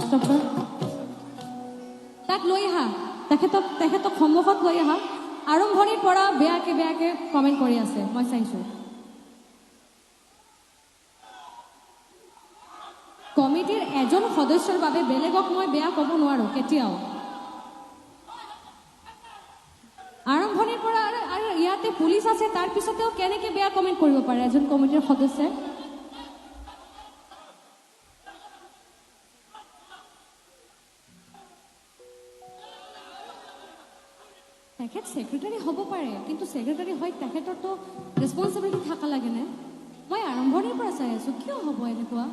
কৰ। তাক লৈ আহা। তেখেতক তেখেতক সন্মুখত লৈ আহা। আৰম্ভণিৰ পৰা বেয়াকে বেয়াকে কমেণ্ট কৰি আছে। মই চাইছোঁ। কমিটিৰ এজন সদস্যৰ বাবে বেলেগক মই বেয়া ক'ব নোৱাৰোঁ কেতিয়াও। আৰম্ভণিৰ পৰা আৰু ইয়াতে পুলিচ আছে তাৰ পিছতেও কেনেকে বেয়া কমেণ্ট কৰিব পাৰে এজন কমিটিৰ সদস্যই? তেখেত ছেক্ৰেটাৰী হ'ব পাৰে, কিন্তু ছেক্ৰেটাৰী হৈ তেখেতৰতো ৰেচপনচিবিলিটি থকা লাগেনে মই আৰম্ভণিৰ পৰা চাই আছোঁ, কিয় হ'ব এনেকুৱা?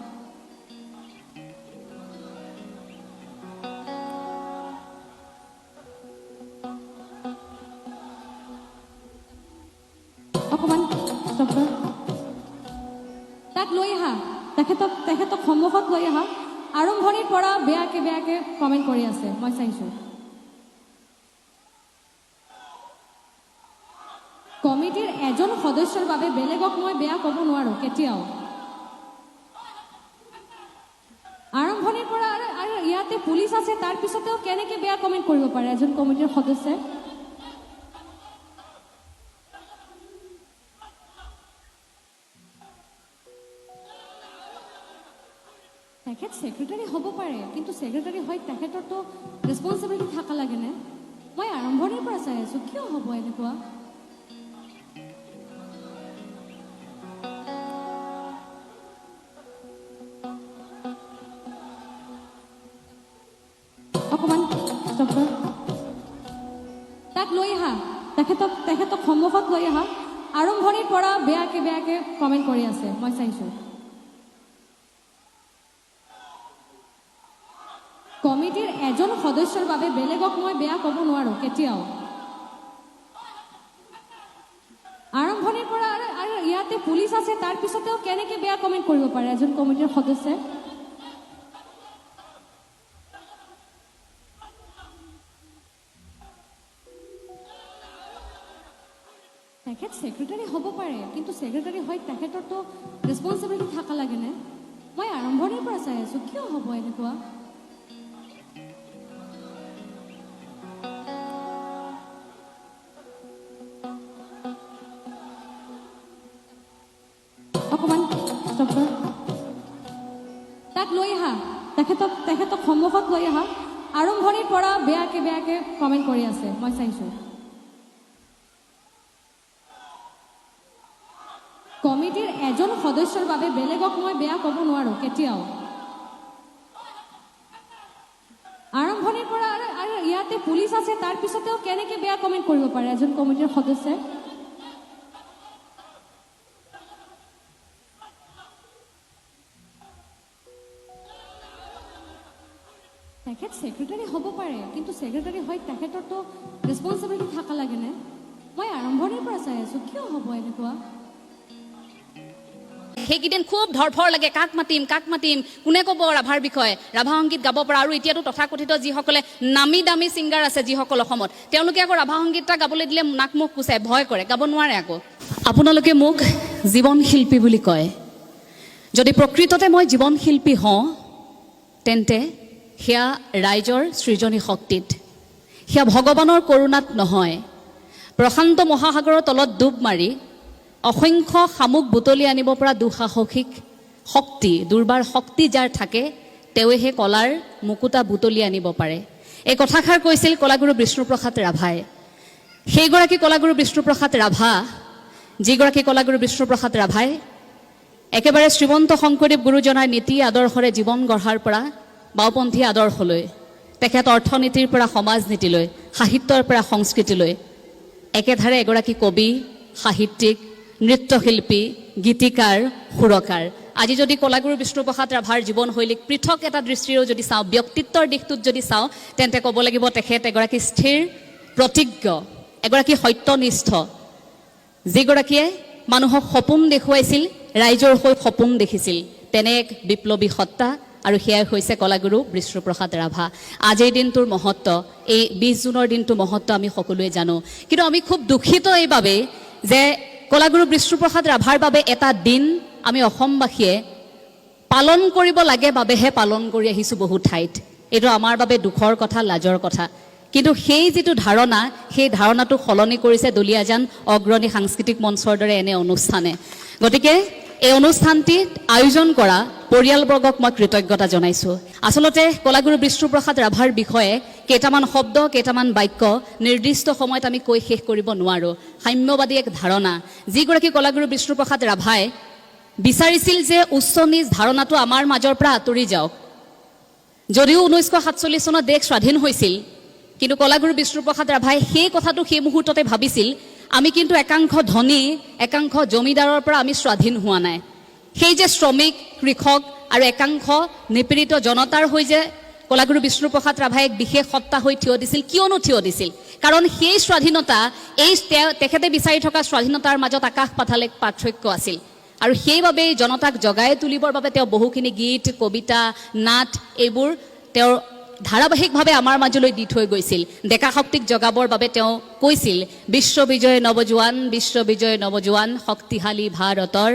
অকণমান। তাক লৈ আহা, তেখেতক তেখেতক সন্মুখত লৈ আহা। আৰম্ভণিৰ পৰা বেয়াকে বেয়াকে কমেণ্ট কৰি আছে, মই চাইছোঁ। সদস্যৰ বাবে বেলেগক মই বেয়া ক'ব নোৱাৰোঁ কেতিয়াও। আৰম্ভণিৰ পৰা আৰু ইয়াতে পুলিচ আছে তাৰ পিছতেও কেনেকে বেয়া কমেণ্ট কৰিব পাৰে এজন কমিটিৰ সদস্যই? তেখেত ছেক্ৰেটাৰী হ'ব পাৰে কিন্তু ছেক্ৰেটাৰী হৈ তেখেতৰতো ৰেচপনচিবিলিটি থকা লাগেনে মই আৰম্ভণিৰ পৰা চাই আছোঁ কিয় হ'ব এনেকুৱা? কৰ। তাক লৈ আহা। তেখেতক তেখেতক সন্মুখত লৈ আহা। আৰম্ভণিৰ পৰা বেয়াকে বেয়াকে কমেণ্ট কৰি আছে। মই চাইছোঁ। কমিটিৰ এজন সদস্যৰ বাবে বেলেগক মই বেয়া ক'ব নোৱাৰোঁ কেতিয়াও। আৰম্ভণিৰ পৰা আৰু ইয়াতে পুলিচ আছে তাৰ পিছতেও কেনেকে বেয়া কমেণ্ট কৰিব পাৰে এজন কমিটিৰ সদস্যই? তেখেত ছেক্ৰেটাৰী হ'ব পাৰে, কিন্তু ছেক্ৰেটাৰী হৈ তেখেতৰতো ৰেচপনচিবিলিটি থকা লাগেনে মই আৰম্ভণিৰ পৰা চাই আছোঁ, কিয় হ'ব এনেকুৱা? অকণমান। তাক লৈ আহা, তেখেতক তেখেতক সন্মুখত লৈ আহা। আৰম্ভণিৰ পৰা বেয়াকে বেয়াকে কমেণ্ট কৰি আছে, মই চাইছোঁ। সদস্যৰ বাবে বেলেগক মই বেয়া ক'ব নোৱাৰোঁ কেতিয়াও। আৰম্ভণিৰ পৰা আৰু ইয়াতে পুলিচ আছে তাৰ পিছতেও কেনেকে বেয়া কমেণ্ট কৰিব পাৰে এজন কমিটিৰ সদস্যই? তেখেত ছেক্ৰেটাৰী হ'ব পাৰে কিন্তু ছেক্ৰেটাৰী হৈ তেখেতৰতো ৰেচপনচিবিলিটি থকা লাগেনে মই আৰম্ভণিৰ পৰা চাই আছোঁ কিয় হ'ব এনেকুৱা? সেইকেইদিন খুব ধৰফৰ লাগে, কাক মাতিম কাক মাতিম, কোনে ক'ব ৰাভাৰ বিষয়ে? ৰাভা সংগীত গাব পৰা আৰু এতিয়াতো তথাকথিত যিসকলে নামী দামী ছিংগাৰ আছে যিসকল অসমত, তেওঁলোকে আকৌ ৰাভা সংগীত এটা গাবলৈ দিলে নাক মুখ কুচাই ভয় কৰে, গাব নোৱাৰে আকৌ। আপোনালোকে মোক জীৱন শিল্পী বুলি কয়। যদি প্ৰকৃততে মই জীৱন শিল্পী হওঁ, তেন্তে সেয়া ৰাইজৰ সৃজনী শক্তিত। সেয়া ভগৱানৰ কৰোণাত নহয়। প্ৰশান্ত মহাসাগৰৰ তলত ডুব মাৰি অসংখ্য শামুক বুটলি আনিব পৰা দুঃসাহসিক শক্তি, দুৰ্বাৰ শক্তি যাৰ থাকে সেই কলাৰ মুকুতা বুটলি আনিব পাৰে। এই কথাষাৰ কৈছিল কলাগুৰু বিষ্ণুপ্ৰসাদ ৰাভাই। সেইগৰাকী কলাগুৰু বিষ্ণুপ্ৰসাদ ৰাভা, যিগৰাকী কলাগুৰু বিষ্ণুপ্ৰসাদ ৰাভাই, একেবাৰে শ্ৰীমন্ত শংকৰদেৱ গুৰুজনাৰ নীতি আদৰ্শৰে জীৱন গঢ়াৰ পৰা বাওপন্থী আদৰ্শলৈ, তেখেত অৰ্থনীতিৰ পৰা সমাজ নীতিলৈ সাহিত্যৰ পৰা সংস্কৃতিলৈ, একেধাৰে এগৰাকী কবি, সাহিত্যিক নৃত্যশিল্পী, গীতিকাৰ, সুৰকাৰ। আজি যদি কলাগুৰু বিষ্ণুপ্ৰসাদ ৰাভাৰ জীৱনশৈলীক পৃথক এটা দৃষ্টিৰেও যদি চাওঁ, ব্যক্তিত্বৰ দিশটোত যদি চাওঁ, তেন্তে ক'ব লাগিব তেখেত এগৰাকী স্থিৰ, প্ৰতিজ্ঞ, এগৰাকী সত্যনিষ্ঠ। যিগৰাকীয়ে মানুহক সপোন দেখুৱাইছিল, ৰাইজৰ হৈ সপোন দেখিছিল। তেনে এক বিপ্লৱী সত্তা আৰু সেয়াই হৈছে কলাগুৰু বিষ্ণুপ্ৰসাদ ৰাভা। আজিৰ দিনটোৰ মহত্ব, এই বিছ জুনৰ দিনটোৰ মহত্ব আমি সকলোৱে জানো। কিন্তু আমি খুব দুখিত এইবাবেই যে কলাগুৰু বিষ্ণুপ্ৰসাদ ৰাভাৰ বাবে এটা দিন আমি অসমবাসীয়ে পালন কৰিব লাগে বাবেহে পালন কৰি আহিছোঁ বহু ঠাইত। এইটো আমাৰ বাবে দুখৰ কথা, লাজৰ কথা। কিন্তু সেই যিটো ধাৰণা, সেই ধাৰণাটো সলনি কৰিছে দুলীয়াজান অগ্ৰণী সাংস্কৃতিক মঞ্চৰ দৰে এনে অনুষ্ঠানে। গতিকে এই অনুষ্ঠানটিত আয়োজন কৰা পৰিয়ালবৰ্গক মই কৃতজ্ঞতা জনাইছোঁ। আচলতে কলাগুৰু বিষ্ণুপ্ৰসাদ ৰাভাৰ বিষয়ে কেইটামান শব্দ, কেইটামান বাক্য নিৰ্দিষ্ট সময়ত আমি কৈ শেষ কৰিব নোৱাৰোঁ। সাম্যবাদী এক ধাৰণা। যিগৰাকী কলাগুৰু বিষ্ণুপ্ৰসাদ ৰাভাই বিচাৰিছিল যে উচ্চ নিজ ধাৰণাটো আমাৰ মাজৰ পৰা আঁতৰি যাওক। যদিও ঊনৈছশ সাতচল্লিছ চনত দেশ স্বাধীন হৈছিল, কিন্তু কলাগুৰু বিষ্ণুপ্ৰসাদ ৰাভাই সেই কথাটো সেই মুহূৰ্ততে ভাবিছিল আমি কিন্তু একাংশ ধনী, একাংশ জমিদাৰৰ পৰা আমি স্বাধীন হোৱা নাই। সেই যে শ্ৰমিক, কৃষক আৰু একাংশ নিপীড়িত জনতাৰ হৈ যে কলাগুৰু বিষ্ণুপ্ৰসাদ ৰাভাই এক বিশেষ সত্তা হৈ থিয় দিছিল, কিয়নো থিয় দিছিল? কাৰণ সেই স্বাধীনতা, এই তেখেতে বিচাৰি থকা স্বাধীনতাৰ মাজত আকাশ পাতাল পাৰ্থক্য আছিল। আৰু সেইবাবেই জনতাক জগাই তুলিবৰ বাবে তেওঁ বহুখিনি গীত, কবিতা, নাট এইবোৰ তেওঁৰ ধাৰাবাহিকভাৱে আমাৰ মাজলৈ দি থৈ গৈছিল। ডেকা শক্তিক জগাবৰ বাবে তেওঁ কৈছিল, বিশ্ববিজয় নৱজোৱান বিশ্ববিজয় নৱজোৱান, শক্তিশালী ভাৰতৰ,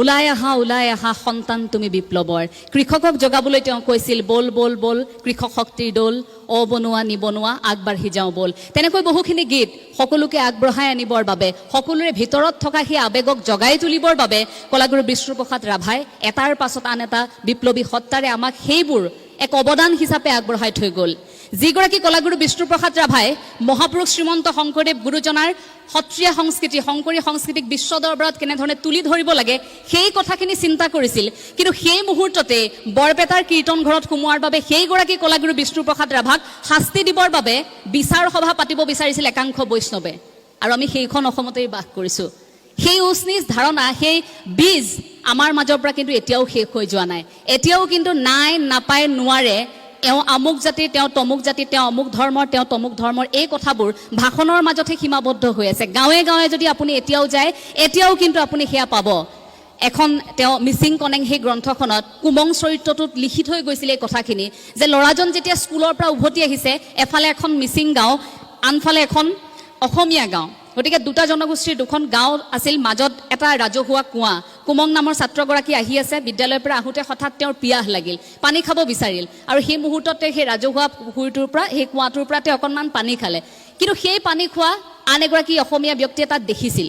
ওলাই আহা ওলাই আহা সন্তান তুমি বিপ্লৱৰ। কৃষকক জগাবলৈ তেওঁ কৈছিল, বল বল বল, কৃষক শক্তিৰ দল, অবনোৱা, নিবনোৱা, আগবাঢ়ি যাওঁ বল। তেনেকৈ বহুখিনি গীত সকলোকে আগবঢ়াই আনিবৰ বাবে, সকলোৰে ভিতৰত থকা সেই আৱেগক জগাই তুলিবৰ বাবে কলাগুৰু বিষ্ণুপ্ৰসাদ ৰাভাই এটাৰ পাছত আন এটা বিপ্লৱী সত্তাৰে আমাক সেইবোৰ এক অৱদান হিচাপে আগবঢ়াই থৈ গ'ল। যিগৰাকী কলাগুৰু বিষ্ণুপ্ৰসাদ ৰাভাই মহাপুৰুষ শ্ৰীমন্ত শংকৰদেৱ গুৰুজনাৰ সত্ৰীয়া সংস্কৃতি, শংকৰী সংস্কৃতিক বিশ্ব দৰবাৰত কেনেধৰণে তুলি ধৰিব লাগে, সেই কথাখিনি চিন্তা কৰিছিল। কিন্তু সেই মুহূৰ্ততে বৰপেটাৰ কীৰ্তন ঘৰত সোমোৱাৰ বাবে সেইগৰাকী কলাগুৰু বিষ্ণুপ্ৰসাদ ৰাভাক শাস্তি দিবৰ বাবে বিচাৰ সভা পাতিব বিচাৰিছিল একাংশ বৈষ্ণৱে। আৰু আমি সেইখন অসমতেই বাস কৰিছোঁ। সেই উচ নিজ ধাৰণা, সেই বীজ আমাৰ মাজৰ পৰা কিন্তু এতিয়াও শেষ হৈ যোৱা নাই। এতিয়াও কিন্তু নাই, নাপায়, নোৱাৰে। এওঁ আমুক জাতিৰ, তেওঁ তমুক জাতিৰ, তেওঁ অমুক ধৰ্মৰ, তেওঁ তমুক ধৰ্মৰ এই কথাবোৰ ভাষণৰ মাজতহে সীমাবদ্ধ হৈ আছে। গাঁৱে গাঁৱে যদি আপুনি এতিয়াও যায়, এতিয়াও কিন্তু আপুনি সেয়া পাব। এখন তেওঁ মিচিং কনেং সেই গ্ৰন্থখনত কুমং চৰিত্ৰটোত লিখি থৈ গৈছিল এই কথাখিনি যে ল'ৰাজন যেতিয়া স্কুলৰ পৰা উভতি আহিছে, এফালে এখন মিচিং গাঁও, আনফালে এখন অসমীয়া গাঁও। গতিকে দুটা জনগোষ্ঠীৰ দুখন গাঁও আছিল মাজত এটা ৰাজহুৱা কুঁৱা। কুমং নামৰ ছাত্ৰগৰাকী আহি আছে, বিদ্যালয়ৰ পৰা আহোঁতে হঠাৎ তেওঁৰ পিয়াহ লাগিল, পানী খাব বিচাৰিল। আৰু সেই মুহূৰ্ততে সেই ৰাজহুৱা পুখুৰীটোৰ পৰা, সেই কুঁৱাটোৰ পৰা তেওঁ অকণমান পানী খালে। কিন্তু সেই পানী খোৱা আন এগৰাকী অসমীয়া ব্যক্তিয়ে তাত দেখিছিল।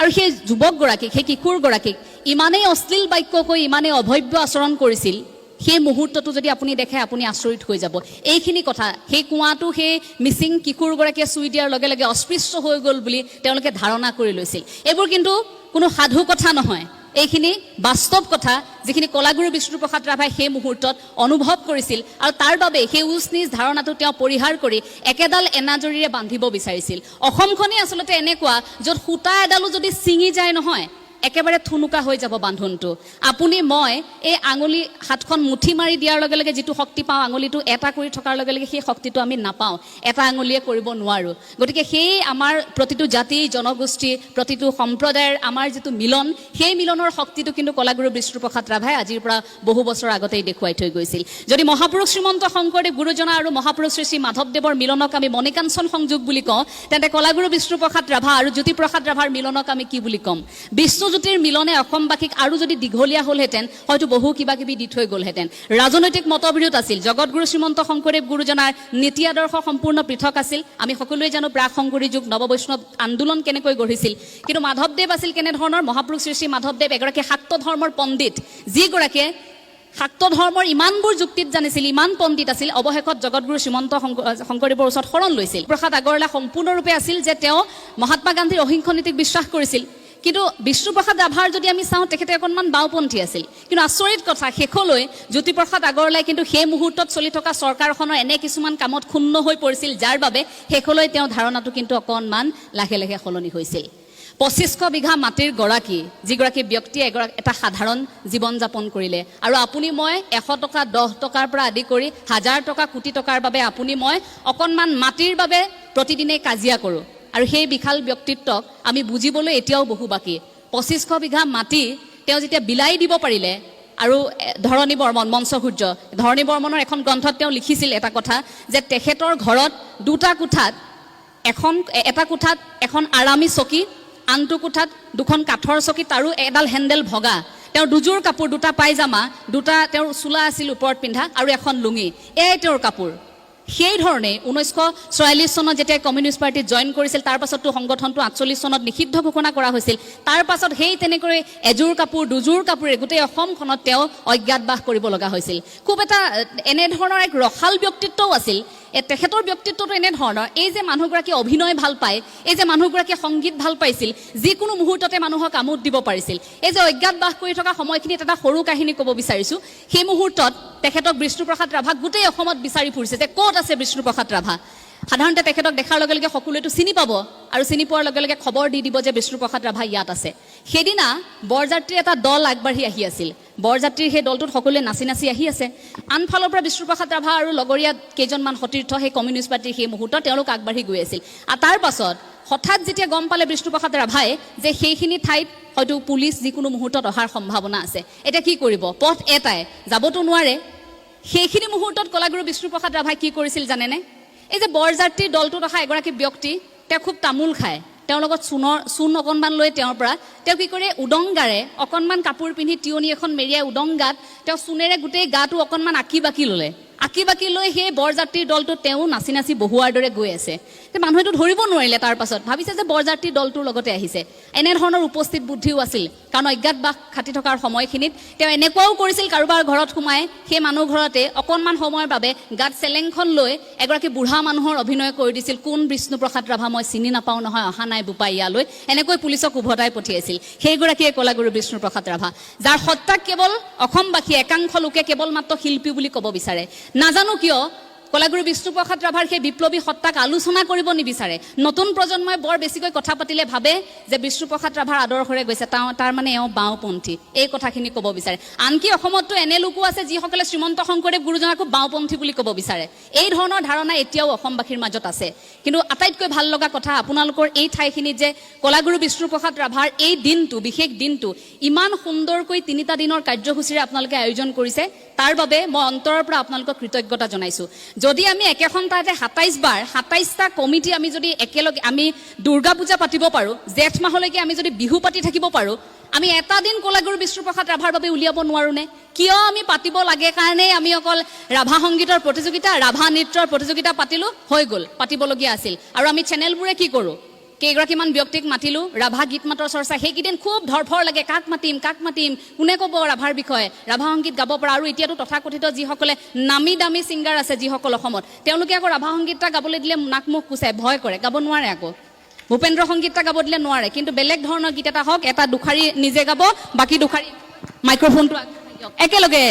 আৰু সেই যুৱকগৰাকীক, সেই কিশোৰগৰাকীক ইমানেই অশ্লীল বাক্য কৈ, ইমানেই অভব্য আচৰণ কৰিছিল সেই মুহূৰ্তটো যদি আপুনি দেখে, আপুনি আচৰিত হৈ যাব। এইখিনি কথা, সেই কুঁৱাটো সেই মিচিং কিশোৰগৰাকীয়ে চুই দিয়াৰ লগে লগে অস্পৃশ্য হৈ গ'ল বুলি তেওঁলোকে ধাৰণা কৰি লৈছিল। এইবোৰ কিন্তু কোনো সাধু কথা নহয়। এইখিনি বাস্তৱ কথা, যিখিনি কলাগুৰু বিষ্ণুপ্ৰসাদ ৰাভাই সেই মুহূৰ্তত অনুভৱ কৰিছিল আৰু তাৰ বাবে সেই উচ নিজ ধাৰণাটো তেওঁ পৰিহাৰ কৰি একেডাল এনাজৰীৰে বান্ধিব বিচাৰিছিল। অসমখনেই আচলতে এনেকুৱা, য'ত সূতা এডালো যদি ছিঙি যায় নহয় একেবাৰে থুনুকা হৈ যাব বান্ধোনটো। আপুনি, মই এই আঙুলি হাতখন মুঠি মাৰি দিয়াৰ লগে লগে যিটো শক্তি পাওঁ, আঙুলিটো এটা কৰি থকাৰ লগে লগে সেই শক্তিটো আমি নাপাওঁ। এটা আঙুলিয়ে কৰিব নোৱাৰোঁ। গতিকে সেই আমাৰ প্ৰতিটো জাতি, জনগোষ্ঠী, প্ৰতিটো সম্প্ৰদায়ৰ আমাৰ যিটো মিলন, সেই মিলনৰ শক্তিটো কিন্তু কলাগুৰু বিষ্ণুপ্ৰসাদ ৰাভাই আজিৰ পৰা বহু বছৰ আগতেই দেখুৱাই থৈ গৈছিল। যদি মহাপুৰুষ শ্ৰীমন্ত শংকৰদেৱ গুৰুজনা আৰু মহাপুৰুষ শ্ৰী মাধৱদেৱৰ মিলনক আমি মণিকাঞ্চন সংযোগ বুলি কওঁ, তেন্তে কলাগুৰু বিষ্ণুপ্ৰসাদ ৰাভা আৰু জ্যোতিপ্ৰসাদ ৰাভাৰ মিলনক আমি কি বুলি ক'ম? বিষ্ণুজ্যোতিৰ মিলনে অসমবাসীক আৰু যদি দীঘলীয়া হ'লহেঁতেন, হয়তো বহু কিবা কিবি দি থৈ গ'লহেঁতেন। ৰাজনৈতিক মতবিৰোধ আছিল। জগতগুৰু শ্ৰীমন্ত শংকৰদেৱ গুৰুজনাৰ নীতি আদৰ্শ সম্পূৰ্ণ পৃথক আছিল। আমি সকলোৱে জানো প্ৰাক শংকৰী যুগ নৱ বৈষ্ণৱ আন্দোলন কেনেকৈ গঢ়িছিল। কিন্তু মাধৱদেৱ আছিল কেনেধৰণৰ? মহাপুৰুষ শ্ৰী শ্ৰী মাধৱদেৱ এগৰাকী শাক্ত ধৰ্মৰ পণ্ডিত। যিগৰাকীয়ে শাক্ত ধৰ্মৰ ইমানবোৰ যুক্তিত জানিছিল, ইমান পণ্ডিত আছিল, অৱশেষত জগতগুৰু শ্ৰীমন্ত শংকৰ- শংকৰদেৱৰ ওচৰত শৰণ লৈছিল। প্ৰসাদ আগৰৱালা সম্পূৰ্ণৰূপে আছিল যে তেওঁ মহাত্মা গান্ধীৰ অহিংস নীতিক বিশ্বাস কৰিছিল। কিন্তু বিষ্ণুপ্ৰসাদ ৰাভাৰ যদি আমি চাওঁ, তেখেতে অকণমান বাওঁপন্থী আছিল। কিন্তু আচৰিত কথা, শেষলৈ জ্যোতিপ্ৰসাদ আগৰৱালাই কিন্তু সেই মুহূৰ্তত চলি থকা চৰকাৰখনৰ এনে কিছুমান কামত ক্ষুণ্ণ হৈ পৰিছিল, যাৰ বাবে শেষলৈ তেওঁ ধাৰণাটো কিন্তু অকণমান লাহে লাহে সলনি হৈছিল। পঁচিছশ বিঘা মাটিৰ গৰাকী, যিগৰাকী ব্যক্তিয়ে এগৰাকী এটা সাধাৰণ জীৱন যাপন কৰিলে। আৰু আপুনি মই এশ টকা, দহ টকাৰ পৰা আদি কৰি হাজাৰ টকা, কোটি টকাৰ বাবে আপুনি মই অকণমান মাটিৰ বাবে প্ৰতিদিনে কাজিয়া কৰোঁ। আৰু সেই বিশাল ব্যক্তিত্বক আমি বুজিবলৈ এতিয়াও বহু বাকী। পঁচিছশ বিঘা মাটি তেওঁ যেতিয়া বিলাই দিব পাৰিলে আৰু ধৰণী বৰ্মন, মঞ্চসূৰ্য, ধৰণী বৰ্মনৰ এখন গ্ৰন্থত তেওঁ লিখিছিল এটা কথা যে তেখেতৰ ঘৰত দুটা কোঠাত এখন এটা কোঠাত এখন আৰামী চকী, আনটো কোঠাত দুখন কাঠৰ চকী, তাৰো এডাল হেণ্ডেল ভগা। তেওঁৰ দুযোৰ কাপোৰ, দুটা পায়জামা দুটা তেওঁৰ চোলা আছিল ওপৰত পিন্ধা আৰু এখন লুঙি। এয়াই তেওঁৰ কাপোৰ। সেই ধৰণে ঊনৈছশ ছয়াল্লিছ চনত যেতিয়া কমিউনিষ্ট পাৰ্টিত জইন কৰিছিল, তাৰ পাছততো সংগঠনটো আঠচল্লিছ চনত নিষিদ্ধ ঘোষণা কৰা হৈছিল। তাৰ সেই তেনেকৈ এযোৰ কাপোৰ, দুযোৰ কাপোৰে গোটেই অসমখনত তেওঁ অজ্ঞাতবাস কৰিব লগা হৈছিল। খুব এটা এনেধৰণৰ এক ৰসাল ব্যক্তিত্বও আছিল। তেখেতৰ ব্যক্তিত্বটো এনেধৰণৰ, এই যে মানুহগৰাকীয়ে অভিনয় ভালো পায়, এই যে মানুহগৰাকীয়ে সংগীত ভালো পাইছিল, যিকোনো মুহূৰ্ততে মানুহক আমোদ দিব পাৰিছিল। এই যে অজ্ঞাতবাস কৰি থকা সময়খিনিত এটা সৰু কাহিনী ক'ব বিচাৰিছোঁ, সেই মুহূৰ্তত তেখেতক বিষ্ণুপ্ৰসাদ ৰাভাক গোটেই অসমত বিচাৰি ফুৰিছে যে ক'ত আছে বিষ্ণুপ্ৰসাদ ৰাভা? সাধাৰণতে তেখেতক দেখাৰ লগে লগে সকলোৱেতো চিনি পাব আৰু চিনি পোৱাৰ লগে লগে খবৰ দি দিব যে বিষ্ণুপ্ৰসাদ ৰাভা ইয়াত আছে। সেইদিনা বৰযাত্ৰীৰ এটা দল আগবাঢ়ি আহি আছিল। বৰযাত্ৰীৰ সেই দলটোত সকলোৱে নাচি নাচি আহি আছে। আনফালৰ পৰা বিষ্ণুপ্ৰসাদ ৰাভা আৰু লগৰীয়া কেইজনমান সতীৰ্থ, সেই কমিউনিষ্ট পাৰ্টীৰ সেই মুহূৰ্তত তেওঁলোক আগবাঢ়ি গৈ আছিল। আৰু তাৰ পাছত হঠাৎ যেতিয়া গম পালে বিষ্ণুপ্ৰসাদ ৰাভাই যে সেইখিনি ঠাইত হয়তো পুলিচ যিকোনো মুহূৰ্তত অহাৰ সম্ভাৱনা আছে। এতিয়া কি কৰিব? পথ এটাই, যাবতো নোৱাৰে। সেইখিনি মুহূৰ্তত কলাগুৰু বিষ্ণুপ্ৰসাদ ৰাভাই কি কৰিছিল জানেনে? এই যে বৰযাত্ৰীৰ দলটো ৰখা এগৰাকী ব্যক্তি, তেওঁ খুব তামোল খায়। তেওঁৰ লগত চূণৰ চূণ অকণমান লৈ তেওঁৰ পৰা। তেওঁ কি কৰে উদংগাৰে অকণমান কাপোৰ পিন্ধি তিয়নি এখন মেৰিয়াই উদংগাত তেওঁ চূণেৰে গোটেই গাটো অকণমান আঁকি বাকি ল'লে। আঁকি বাকি লৈ সেই বৰযাত্ৰীৰ দলটো তেওঁ নাচি নাচি বহুৱাৰ দৰে গৈ আছে। মানুহেতো ধৰিব নোৱাৰিলে তাৰ পাছত। ভাবিছে যে বৰযাত্ৰীৰ দলটোৰ লগতে আহিছে। এনেধৰণৰ উপস্থিত বুদ্ধিও আছিল। কাৰণ অজ্ঞাতবাস খাটি থকাৰ সময়খিনিত তেওঁ এনেকুৱাও কৰিছিল, কাৰোবাৰ ঘৰত সোমাই সেই মানুহ ঘৰতে অকণমান সময়ৰ বাবে গাত চেলেংখন লৈ এগৰাকী বুঢ়া মানুহৰ অভিনয় কৰি দিছিল। কোন বিষ্ণুপ্ৰসাদ ৰাভা মই চিনি নাপাওঁ নহয়, অহা নাই বোপাই ইয়ালৈ। এনেকৈ পুলিচক উভতাই পঠিয়াইছিল। সেইগৰাকীয়ে কলাগুৰু বিষ্ণুপ্ৰসাদ ৰাভা, যাৰ সত্তাক কেৱল অসমবাসী একাংশ লোকে কেৱল মাত্ৰ শিল্পী বুলি ক'ব বিচাৰে। নাজানো কিয় কলাগুৰু বিষ্ণুপ্ৰসাদ ৰাভাৰ সেই বিপ্লৱী সত্তাক আলোচনা কৰিব নিবিচাৰে। নতুন প্ৰজন্মই বৰ বেছিকৈ কথা পাতিলে ভাবে যে বিষ্ণুপ্ৰসাদ ৰাভাৰ আদৰ্শৰে গৈছে। তেওঁ তাৰ মানে এওঁ বাওঁপন্থী। এই কথাখিনি ক'ব বিচাৰে। আনকি অসমততো এনে লোকো আছে যিসকলে শ্ৰীমন্ত শংকৰদেৱ গুৰুজনাকো বাওঁপন্থী বুলি ক'ব বিচাৰে। এই ধৰণৰ ধাৰণা এতিয়াও অসমবাসীৰ মাজত আছে। কিন্তু আটাইতকৈ ভালো লগা কথা আপোনালোকৰ এই ঠাইখিনিত যে কলাগুৰু বিষ্ণুপ্ৰসাদ ৰাভাৰ এই দিনটো, বিশেষ দিনটো, ইমান সুন্দৰকৈ তিনিটা দিনৰ কাৰ্যসূচীৰে আপোনালোকে আয়োজন কৰিছে। তাৰ বাবে মই অন্তৰৰ পৰা আপোনালোকক কৃতজ্ঞতা জনাইছোঁ। যদি আমি একেখন ঠাইতে সাতাইছ বাৰ সাতাইছটা কমিটি আমি যদি একেলগে, আমি দুৰ্গা পূজা পাতিব পাৰোঁ, জেঠ মাহলৈকে আমি যদি বিহু পাতি থাকিব পাৰোঁ, আমি এটা দিন কলাগুৰু বিষ্ণুপ্ৰসাদ ৰাভাৰ বাবে উলিয়াব নোৱাৰোঁনে? কিয় আমি পাতিব লাগে কাৰণেই আমি অকল ৰাভা সংগীতৰ প্ৰতিযোগিতা, ৰাভা নৃত্যৰ প্ৰতিযোগিতা পাতিলোঁ, হৈ গ'ল, পাতিবলগীয়া আছিল। আৰু আমি চেনেলবোৰে কি কৰোঁ? কেইগৰাকীমান ব্যক্তিক মাতিলোঁ, ৰাভা গীত মাতৰ চৰ্চা, সেইকেইদিন খুব ধৰফৰ লাগে, কাক মাতিম কাক মাতিম, কোনে ক'ব ৰাভাৰ বিষয়ে? ৰাভা সংগীত গাব পৰা আৰু এতিয়াতো তথাকথিত যিসকলে নামী দামী ছিংগাৰ আছে যিসকল অসমত, তেওঁলোকে আকৌ ৰাভা সংগীত এটা গাবলৈ দিলে নাক মুখ কুচাই ভয় কৰে, গাব নোৱাৰে আকৌ। ভূপেন্দ্ৰ সংগীত এটা গাব দিলে নোৱাৰে, কিন্তু বেলেগ ধৰণৰ গীত এটা হওক, এটা দুখাৰী নিজে গাব, বাকী দুখাৰী মাইক্ৰফোনটো একেলগে,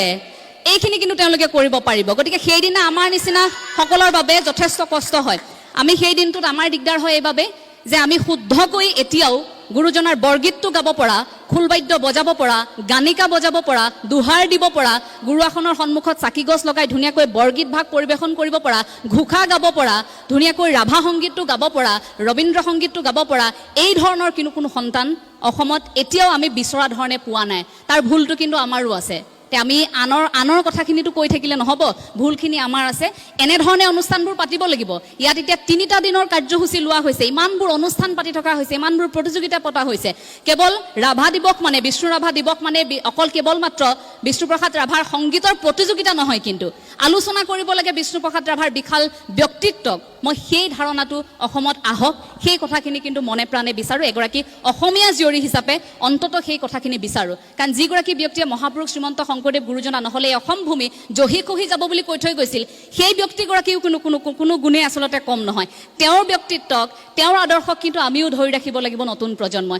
এইখিনি কিন্তু তেওঁলোকে কৰিব পাৰিব। গতিকে সেইদিনা আমাৰ নিচিনা সকলৰ বাবে যথেষ্ট কষ্ট হয়। আমি সেই দিনটোত আমাৰ দিগদাৰ হয় এইবাবে যে আমি শুদ্ধকৈ এতিয়াও গুৰুজনাৰ বৰগীতটো গাব পৰা, খোলবাদ্য বজাব পৰা, গানিকা বজাব পৰা, দোহাৰ দিব পৰা, গুৰুআসনৰ সন্মুখত চাকি গছ লগাই ধুনীয়াকৈ বৰগীত ভাগ পৰিৱেশন কৰিব পৰা, ঘোষা গাব পৰা, ধুনীয়াকৈ ৰাভা সংগীতটো গাব পৰা, ৰবীন্দ্ৰ সংগীতটো গাব পৰা, এই ধৰণৰ কিন্তু কোনো সন্তান অসমত এতিয়াও আমি বিচৰা ধৰণে পোৱা নাই। তাৰ ভুলটো কিন্তু আমাৰো আছে। তে আমি আনৰ আনৰ কথাখিনিতো কৈ থাকিলে নহ'ব, ভুলখিনি আমাৰ আছে। এনেধৰণে অনুষ্ঠানবোৰ পাতিব লাগিব। ইয়াত এতিয়া তিনিটা দিনৰ কাৰ্যসূচী লোৱা হৈছে। ইমানবোৰ অনুষ্ঠান পাতি থকা হৈছে, ইমানবোৰ প্ৰতিযোগিতা পতা হৈছে। কেৱল ৰাভা দিৱস মানে বিষ্ণু ৰাভা দিৱস মানে অকল কেৱল মাত্ৰ বিষ্ণুপ্ৰসাদ ৰাভাৰ সংগীতৰ প্ৰতিযোগিতা নহয় কিন্তু। আলোচনা কৰিব লাগে বিষ্ণুপ্ৰসাদ ৰাভাৰ বিশাল ব্যক্তিত্বক। মই সেই ধাৰণাটো অসমত আহক। সেই কথাখিনি কিন্তু মনে প্ৰাণে বিচাৰোঁ। এগৰাকী অসমীয়া জীয়ৰী হিচাপে অন্ততঃ সেই কথাখিনি বিচাৰোঁ। কাৰণ যিগৰাকী ব্যক্তিয়ে মহাপুৰুষ শ্ৰীমন্ত শংকৰদেৱ গুৰুজনা, নহ'লে এই অসম ভূমি জহি কহি যাব বুলি কৈ থৈ গৈছিল, সেই ব্যক্তিগৰাকীও কোনো কোনো কোনো গুণেই আচলতে কম নহয়। তেওঁৰ ব্যক্তিত্বক, তেওঁৰ আদৰ্শক কিন্তু আমিও ধৰি ৰাখিব লাগিব নতুন প্ৰজন্মই।